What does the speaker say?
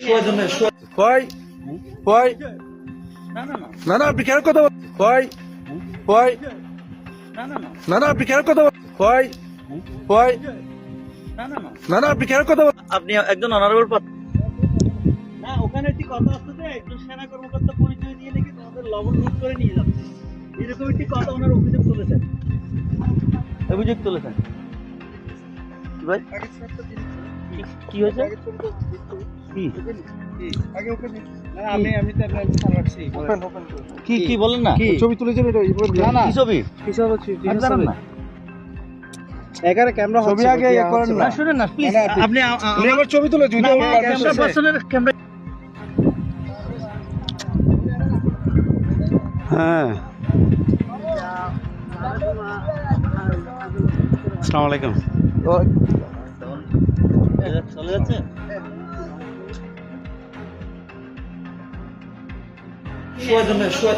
শোয়ার জন্য শোয়া কয় কয় না না না না না আপনি কেন কথা বল কয় কয় না না না না না আপনি কেন কথা বল কয় কয় না না না না না আপনি কেন কথা বল আপনি একজন অনারেবল না ওখানে একটি কথা আসছে যে একজন সেনা কর্মকর্তা পরিচয় দিয়ে নাকি তোমাদের লবণ লুট করে নিয়ে যাচ্ছে। এরকম একটি কথা ওনার অভিযোগ তুলেছেন। অভিযোগ তুলেছেন। ভাই? কি- কি হয়েছে? কি? কি কি বলেন না? ছবি না না। কি ছবি? না। এখানে ক্যামেরা ছবি আগে করেন না। শুনেন না প্লিজ আপনি আমার ছবি তুলে যদি ক্যামেরা ক্যামেরা পার্সনের ক্যামেরা হ্যাঁ। আসসালামু আলাইকুম। চলে যাচ্ছে? শোয়ার জন্য শোয়া